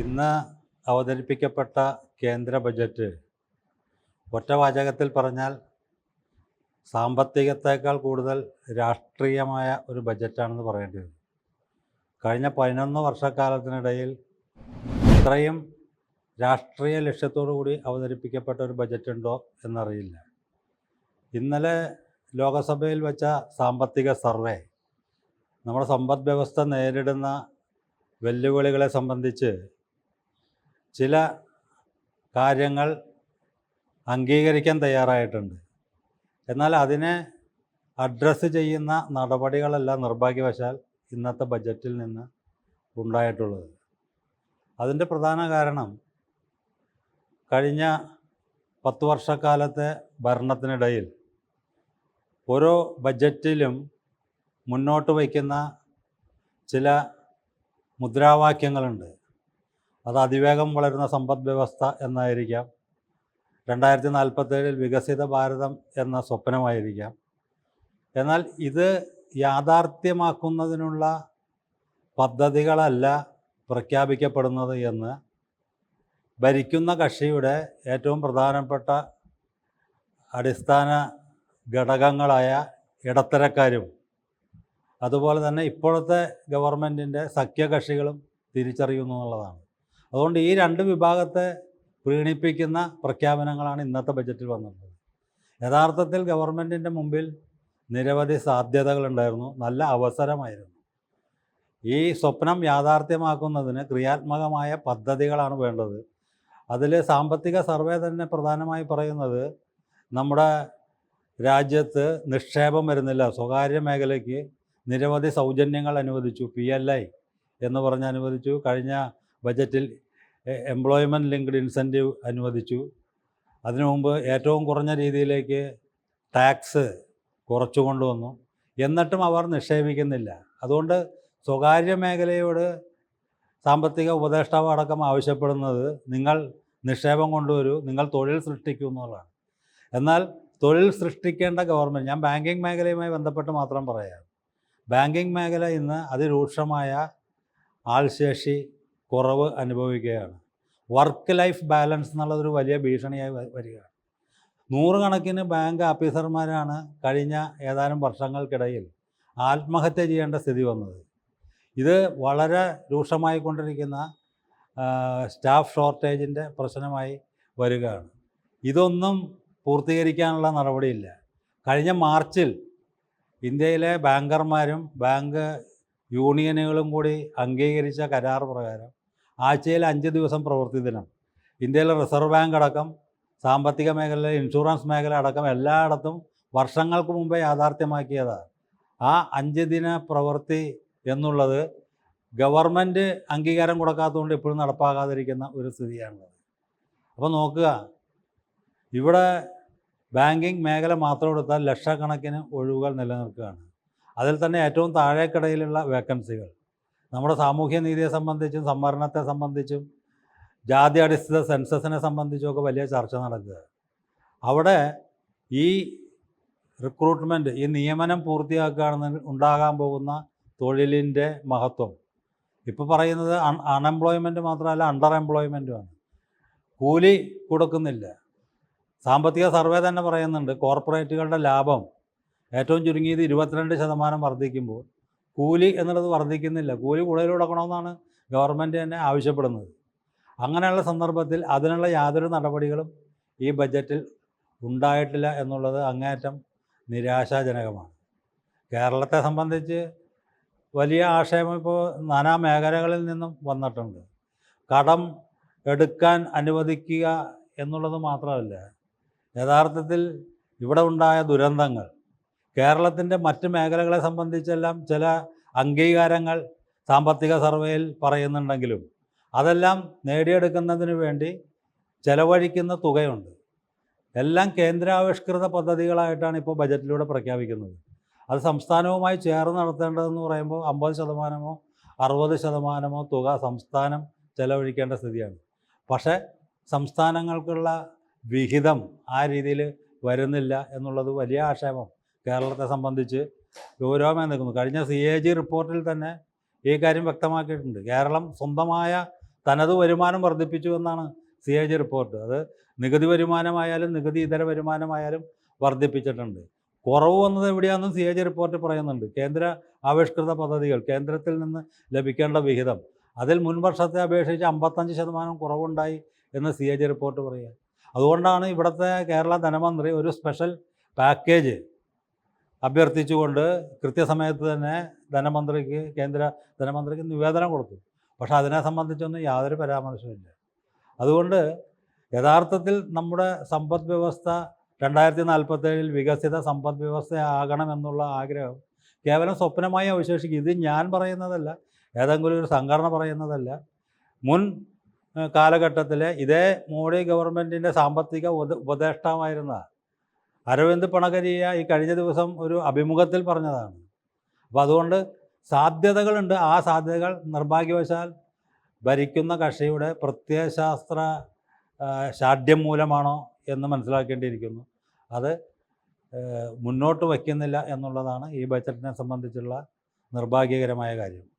ഇന്ന് അവതരിപ്പിക്കപ്പെട്ട കേന്ദ്ര ബജറ്റ് ഒറ്റവാചകത്തിൽ പറഞ്ഞാൽ സാമ്പത്തികത്തേക്കാൾ കൂടുതൽ രാഷ്ട്രീയമായ ഒരു ബജറ്റാണെന്ന് പറയേണ്ടി വരും. കഴിഞ്ഞ പതിനൊന്ന് വർഷക്കാലത്തിനിടയിൽ ഇത്രയും രാഷ്ട്രീയ ലക്ഷ്യത്തോടു കൂടി അവതരിപ്പിക്കപ്പെട്ട ഒരു ബജറ്റ് ഉണ്ടോ എന്നറിയില്ല. ഇന്നലെ ലോകസഭയിൽ വെച്ച സാമ്പത്തിക സർവേ നമ്മുടെ സമ്പദ് വ്യവസ്ഥ നേരിടുന്ന വെല്ലുവിളികളെ സംബന്ധിച്ച് ചില കാര്യങ്ങൾ അംഗീകരിക്കാൻ തയ്യാറായിട്ടുണ്ട്. എന്നാൽ അതിനെ അഡ്രസ്സ് ചെയ്യുന്ന നടപടികളെല്ലാം നിർഭാഗ്യവശാൽ ഇന്നത്തെ ബജറ്റിൽ നിന്ന് ഉണ്ടായിട്ടുള്ളത്. അതിന്റെ പ്രധാന കാരണം കഴിഞ്ഞ പത്ത് വർഷക്കാലത്തെ ഭരണത്തിനിടയിൽ ഓരോ ബജറ്റിലും മുന്നോട്ട് വയ്ക്കുന്ന ചില മുദ്രാവാക്യങ്ങളുണ്ട്. അത് അതിവേഗം വളരുന്ന സമ്പദ് വ്യവസ്ഥ എന്നായിരിക്കാം. രണ്ടായിരത്തി നാൽപ്പത്തേഴിൽ വികസിത ഭാരതം എന്ന സ്വപ്നമായിരിക്കാം. എന്നാൽ ഇത് യാഥാർത്ഥ്യമാക്കുന്നതിനുള്ള പദ്ധതികളല്ല പ്രഖ്യാപിക്കപ്പെടുന്നത് എന്ന് ഭരിക്കുന്ന കക്ഷിയുടെ ഏറ്റവും പ്രധാനപ്പെട്ട അടിസ്ഥാന ഘടകങ്ങളായ ഇടത്തരക്കാരും അതുപോലെ തന്നെ ഇപ്പോഴത്തെ ഗവൺമെന്റിന്റെ സഖ്യകക്ഷികളും തിരിച്ചറിയുന്നു എന്നുള്ളതാണ് അതുകൊണ്ട് ഈ രണ്ട് വിഭാഗത്തെ പ്രീണിപ്പിക്കുന്ന പ്രഖ്യാപനങ്ങളാണ് ഇന്നത്തെ ബജറ്റിൽ വന്നിട്ടുള്ളത് യഥാർത്ഥത്തിൽ ഗവൺമെന്റിന്റെ മുമ്പിൽ നിരവധി സാധ്യതകളുണ്ടായിരുന്നു നല്ല അവസരമായിരുന്നു. ഈ സ്വപ്നം യാഥാർത്ഥ്യമാക്കുന്നതിന് ക്രിയാത്മകമായ പദ്ധതികളാണ് വേണ്ടത്. അതിൽ സാമ്പത്തിക സർവേ തന്നെ പ്രധാനമായി പറയുന്നത് നമ്മുടെ രാജ്യത്ത് നിക്ഷേപം വരുന്നില്ല. സ്വകാര്യ മേഖലയ്ക്ക് നിരവധി സൗജന്യങ്ങൾ അനുവദിച്ചു. പി എൽ ഐ എന്ന് പറഞ്ഞ് അനുവദിച്ചു. കഴിഞ്ഞ ബജറ്റിൽ എംപ്ലോയ്മെന്റ് ലിങ്ക്ഡ് ഇൻസെന്റീവ് അനുവദിച്ചു. അതിനു മുമ്പ് ഏറ്റവും കുറഞ്ഞ രീതിയിലേക്ക് ടാക്സ് കുറച്ചു കൊണ്ടുവന്നു. എന്നിട്ടും അവർ നിക്ഷേപിക്കുന്നില്ല. അതുകൊണ്ട് സ്വകാര്യ മേഖലയോട് സാമ്പത്തിക ഉപദേഷ്ടാവ് അടക്കം ആവശ്യപ്പെടുന്നത് നിങ്ങൾ നിക്ഷേപം കൊണ്ടുവരൂ നിങ്ങൾ തൊഴിൽ സൃഷ്ടിക്കൂ എന്നുള്ളതാണ്. എന്നാൽ തൊഴിൽ സൃഷ്ടിക്കേണ്ട ഗവൺമെന്റ് ഞാൻ ബാങ്കിങ് മേഖലയുമായി ബന്ധപ്പെട്ട് മാത്രം പറയാം. ബാങ്കിങ് മേഖല ഇന്ന് അതിരൂക്ഷമായ ആൾശേഷി കുറവ് അനുഭവിക്കുകയാണ്. വർക്ക് ലൈഫ് ബാലൻസ് എന്നുള്ളതൊരു വലിയ ഭീഷണിയായി വരികയാണ്. നൂറുകണക്കിന് ബാങ്ക് ഓഫീസർമാരാണ് കഴിഞ്ഞ ഏതാനും വർഷങ്ങൾക്കിടയിൽ ആത്മഹത്യ ചെയ്യേണ്ട സ്ഥിതി വന്നത്. ഇത് വളരെ രൂക്ഷമായി കൊണ്ടിരിക്കുന്ന സ്റ്റാഫ് ഷോർട്ടേജിന്റെ പ്രശ്നമായി വരികയാണ്. ഇതൊന്നും പൂർത്തീകരിക്കാനുള്ള നടപടിയില്ല. കഴിഞ്ഞ മാർച്ചിൽ ഇന്ത്യയിലെ ബാങ്കർമാരും ബാങ്ക് യൂണിയനുകളും കൂടി അംഗീകരിച്ച കരാർ പ്രകാരം ആഴ്ചയിൽ അഞ്ച് ദിവസം പ്രവൃത്തി ദിനം. ഇന്ത്യയിലെ റിസർവ് ബാങ്ക് അടക്കം സാമ്പത്തിക മേഖല ഇൻഷുറൻസ് മേഖല അടക്കം എല്ലായിടത്തും വർഷങ്ങൾക്ക് മുമ്പേ യാഥാർത്ഥ്യമാക്കിയതാണ്. ആ അഞ്ച് ദിന പ്രവൃത്തി എന്നുള്ളത് ഗവൺമെന്റ് അംഗീകാരം കൊടുക്കാത്തതുകൊണ്ട് ഇപ്പോഴും നടപ്പാകാതിരിക്കുന്ന ഒരു സ്ഥിതിയാണുള്ളത്. അപ്പോൾ നോക്കുക ഇവിടെ ബാങ്കിങ് മേഖല മാത്രം എടുത്താൽ ലക്ഷക്കണക്കിന് ഒഴിവുകൾ നിലനിൽക്കുകയാണ്. അതിൽ തന്നെ ഏറ്റവും താഴേക്കിടയിലുള്ള വേക്കൻസികൾ നമ്മുടെ സാമൂഹ്യ നീതിയെ സംബന്ധിച്ചും സംവരണത്തെ സംബന്ധിച്ചും ജാതി അടിസ്ഥിത സെൻസസിനെ സംബന്ധിച്ചുമൊക്കെ വലിയ ചർച്ച നടക്കുക. അവിടെ ഈ റിക്രൂട്ട്മെന്റ് ഈ നിയമനം പൂർത്തിയാക്കുകയാണെന്ന് ഉണ്ടാകാൻ പോകുന്ന തൊഴിലിന്റെ മഹത്വം. ഇപ്പോൾ പറയുന്നത് അൺ അൺഎംപ്ലോയ്മെന്റ് മാത്രമല്ല അണ്ടർ എംപ്ലോയ്മെന്റുമാണ് കൂലി കൊടുക്കുന്നില്ല. സാമ്പത്തിക സർവേ തന്നെ പറയുന്നുണ്ട് കോർപ്പറേറ്റുകളുടെ ലാഭം ഏറ്റവും ചുരുങ്ങിയത് ഇരുപത്തിരണ്ട് ശതമാനം വർദ്ധിക്കുമ്പോൾ കൂലി എന്നുള്ളത് വർദ്ധിക്കുന്നില്ല. കൂലി കൂടുതൽ കൊടുക്കണമെന്നാണ് ഗവൺമെന്റ് തന്നെ ആവശ്യപ്പെടുന്നത്. അങ്ങനെയുള്ള സന്ദർഭത്തിൽ അതിനുള്ള യാതൊരു നടപടികളും ഈ ബജറ്റിൽ ഉണ്ടായിട്ടില്ല എന്നുള്ളത് അങ്ങേയറ്റം നിരാശാജനകമാണ്. കേരളത്തെ സംബന്ധിച്ച് വലിയ ആശയം ഇപ്പോൾ നാനാ മേഖലകളിൽ നിന്നും വന്നിട്ടുണ്ട്. കടം എടുക്കാൻ അനുവദിക്കുക എന്നുള്ളത് മാത്രമല്ല യഥാർത്ഥത്തിൽ ഇവിടെ ഉണ്ടായ ദുരന്തങ്ങൾ കേരളത്തിന്റെ മറ്റ് മേഖലകളെ സംബന്ധിച്ചെല്ലാം ചില അംഗീകാരങ്ങൾ സാമ്പത്തിക സർവേയിൽ പറയുന്നുണ്ടെങ്കിലും അതെല്ലാം നേടിയെടുക്കുന്നതിന് വേണ്ടി ചെലവഴിക്കുന്ന തുകയുണ്ട്. എല്ലാം കേന്ദ്രാവിഷ്കൃത പദ്ധതികളായിട്ടാണ് ഇപ്പോൾ ബജറ്റിലൂടെ പ്രഖ്യാപിക്കുന്നത്. അത് സംസ്ഥാനവുമായി ചേർന്ന് നടത്തേണ്ടതെന്ന് പറയുമ്പോൾ അമ്പത് ശതമാനമോ അറുപത് ശതമാനമോ തുക സംസ്ഥാനം ചെലവഴിക്കേണ്ട സ്ഥിതിയാണ്. പക്ഷേ സംസ്ഥാനങ്ങൾക്കുള്ള വിഹിതം ആ രീതിയിൽ വരുന്നില്ല എന്നുള്ളത് വലിയ ആക്ഷേപം. കേരളത്തെ സംബന്ധിച്ച് ഗൗരവമായി നിൽക്കുന്നു. കഴിഞ്ഞ സി എ ജി റിപ്പോർട്ടിൽ തന്നെ ഈ കാര്യം വ്യക്തമാക്കിയിട്ടുണ്ട്. കേരളം സ്വന്തമായ തനത് വരുമാനം വർദ്ധിപ്പിച്ചു എന്നാണ് സി എ ജി റിപ്പോർട്ട് അത് നികുതി വരുമാനമായാലും നികുതി ഇതര വരുമാനമായാലും വർദ്ധിപ്പിച്ചിട്ടുണ്ട്. കുറവ് വന്നത് എവിടെയാണെന്നും സി എ ജി റിപ്പോർട്ട് പറയുന്നുണ്ട്. കേന്ദ്ര ആവിഷ്കൃത പദ്ധതികൾ കേന്ദ്രത്തിൽ നിന്ന് ലഭിക്കേണ്ട വിഹിതം. അതിൽ മുൻവർഷത്തെ അപേക്ഷിച്ച് അമ്പത്തഞ്ച് ശതമാനം കുറവുണ്ടായി എന്ന് സി എ ജി റിപ്പോർട്ട് പറയുക. അതുകൊണ്ടാണ് ഇവിടുത്തെ കേരള ധനമന്ത്രി ഒരു സ്പെഷ്യൽ പാക്കേജ് അഭ്യർത്ഥിച്ചുകൊണ്ട് കൃത്യസമയത്ത് തന്നെ ധനമന്ത്രിക്ക് കേന്ദ്ര ധനമന്ത്രിക്ക് നിവേദനം കൊടുത്തു. പക്ഷെ അതിനെ സംബന്ധിച്ചൊന്നും യാതൊരു പരാമർശമില്ല അതുകൊണ്ട് യഥാർത്ഥത്തിൽ നമ്മുടെ സമ്പദ് വ്യവസ്ഥ രണ്ടായിരത്തി നാൽപ്പത്തേഴിൽ വികസിത സമ്പദ് വ്യവസ്ഥയാകണമെന്നുള്ള ആഗ്രഹം കേവലം സ്വപ്നമായി അവശേഷിക്കും. ഇത് ഞാൻ പറയുന്നതല്ല ഏതെങ്കിലും ഒരു സംഘടന പറയുന്നതല്ല. മുൻ കാലഘട്ടത്തിലെ ഇതേ മോഡി ഗവൺമെന്റിന്റെ സാമ്പത്തിക ഉപദ ഉപദേഷ്ടാവായിരുന്ന അരവിന്ദ് പണകരിയ ഈ കഴിഞ്ഞ ദിവസം ഒരു അഭിമുഖത്തിൽ പറഞ്ഞതാണ്. അപ്പോൾ അതുകൊണ്ട് സാധ്യതകളുണ്ട്. ആ സാധ്യതകൾ നിർഭാഗ്യവശാൽ ഭരിക്കുന്ന കക്ഷിയുടെ പ്രത്യയശാസ്ത്ര ഷാഢ്യം മൂലമാണോ എന്ന് മനസ്സിലാക്കേണ്ടിയിരിക്കുന്നു. അത് മുന്നോട്ട് വയ്ക്കുന്നില്ല എന്നുള്ളതാണ് ഈ ബജറ്റിനെ സംബന്ധിച്ചുള്ള നിർഭാഗ്യകരമായ കാര്യം.